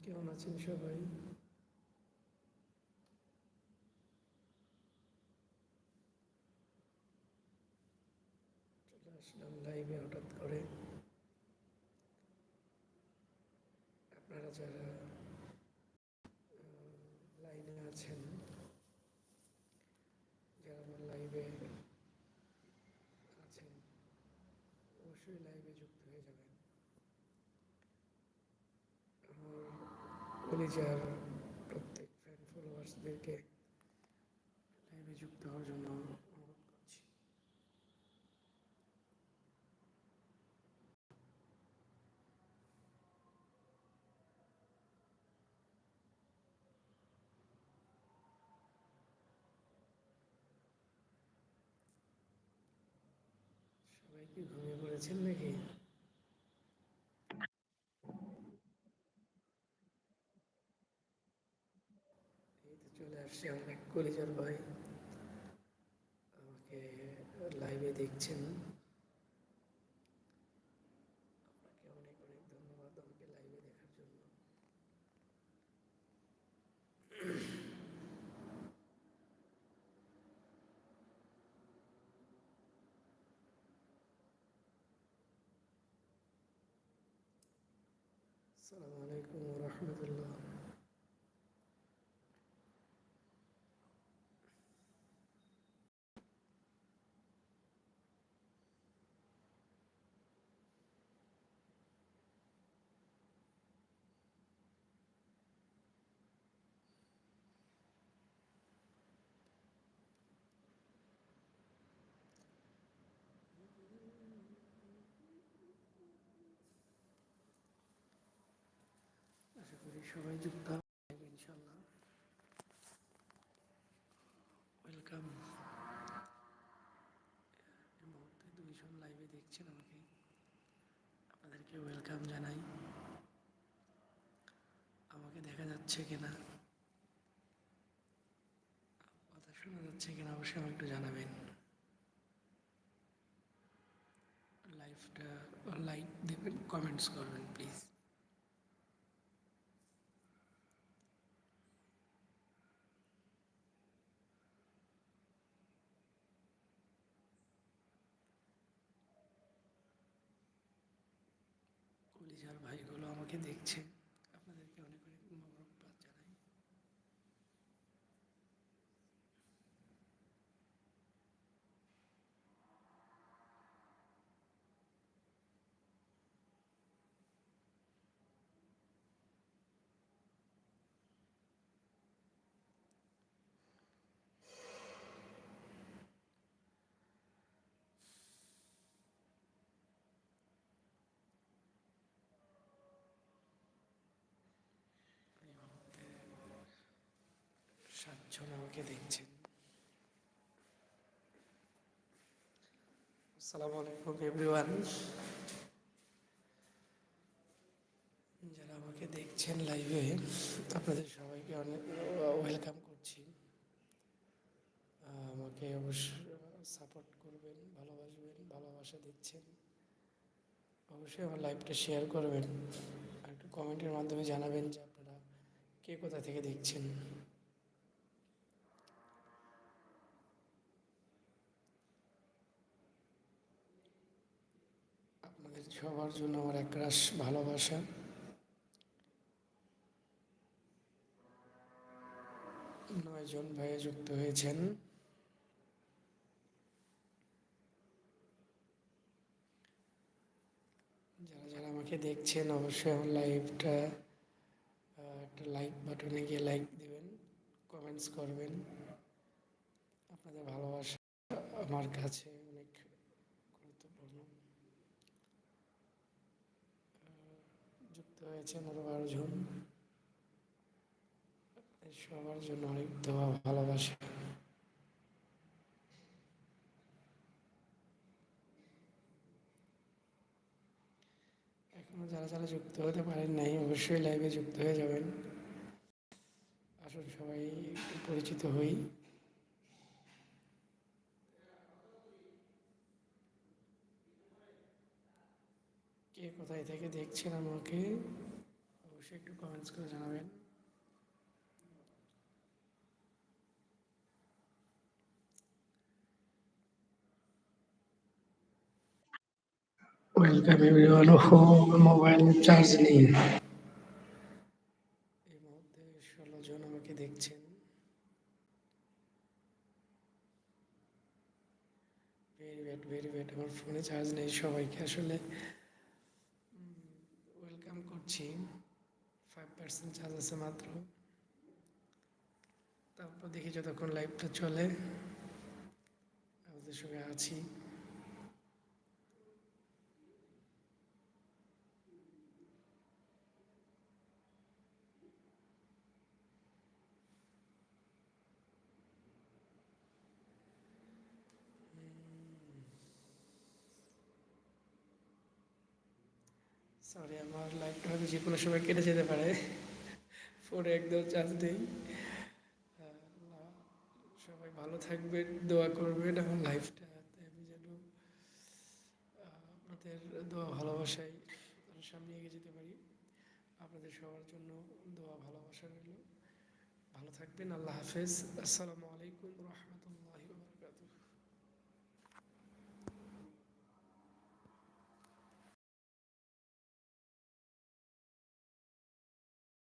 কেমন আছেন সবাই? চলে আসলাম লাইভে হঠাৎ করে। আপনারা যারা লাইনে আছেন যারা আমার লাইভে আছেন অবশ্যই লাইভে যুক্ত হয়ে যাবেন আমার কলিজার প্রত্যেক ফ্যান ফলোয়ার্সদেরকে লাইভে যুক্ত হওয়ার জন্য অনুরোধ করছি সবাই কি ঘুমিয়ে পড়েছেন নাকি? চলে আসছে আমার এক কলিজার ভাই। আমাকে লাইভে দেখছেন আপনাকে অনেক অনেক ধন্যবাদ আমাকে লাইভে দেখার জন্য আসসালামু আলাইকুম আশা করি সবাই যুক্ত ইনশাল্লাহ ওয়েলকাম মুহূর্তে দুইজন লাইভে দেখছেন আমাকে। আপনাদেরকে ওয়েলকাম জানাই। আমাকে দেখা যাচ্ছে কিনা? কথা শোনা যাচ্ছে কিনা অবশ্যই আমাকে একটু জানাবেন। লাইভটা লাইক দেবেন কমেন্টস করবেন প্লিজ কলিজার ভাইগুলো আমাকে দেখছে আপনাদেরকে অনেক অনেক মোবারকবাদ জানাই এই মুহূর্তে সাতজন আমাকে দেখছেন। আসসালামু আলাইকুম এভরিওয়ান যারা আমাকে দেখছেন লাইভে আপনাদের সবাইকে অনেক ওয়েলকাম করছি। আমাকে অবশ্যই সাপোর্ট করবেন, ভালোবাসবেন, ভালোবাসা দিচ্ছেন। অবশ্যই আমার লাইভটা শেয়ার করবেন। আর একটু কমেন্টের মাধ্যমে জানাবেন যে আপনারা কে কোথা থেকে দেখছেন আপনাদের সবার জন্য আমার একরাশ ভালোবাসা। নয়জন ভাইয়ে যুক্ত হয়েছেন। যারা যারা আমাকে দেখছেন, অবশ্যই আমার লাইভটা একটা লাইক বাটনে গিয়ে লাইক দিবেন কমেন্টস করবেন। আপনাদের ভালোবাসা আমার কাছে। যুক্ত হয়েছেন আরও বারো জন। সবার জন্য অনেক দোয়া, ভালোবাসা। এখনও যারা যারা যুক্ত হতে পারেন নাই, অবশ্যই লাইভে যুক্ত হয়ে যাবেন। আসুন সবাই পরিচিত হই। কে কোথায় থেকে দেখছেন আমাকে, অবশ্যই একটু কমেন্টস করে জানাবেন। ওয়েলকাম এভরিওয়ান হো মোবাইল চার্জ নেই। এই মুহূর্তে ষোলো জন আমাকে দেখছেন। ভেরি ব্যাড ভেরি ব্যাড আমার ফোনে চার্জ নেই সবাইকে। আসলে ওয়েলকাম করছি ফাইভ পার্সেন্ট চার্জ আছে মাত্র। তারপর দেখি যতক্ষণ লাইভটা চলে, আমাদের সঙ্গে আছি। সরি আমার লাইভটা হয়তো যে কোনো সময় কেটে যেতে পারে। ফোনে একদম চার্জ নেই। সবাই ভালো থাকবেন দোয়া করবেন আমার লাইফটা আমি যেন আপনাদের দোয়া ভালোবাসায় সামনে এগিয়ে যেতে পারি। আপনাদের সবার জন্য দোয়া ভালোবাসা রইল। ভালো থাকবেন, আল্লাহ হাফেজ। আসসালামু আলাইকুম রহমতুল্লাহ।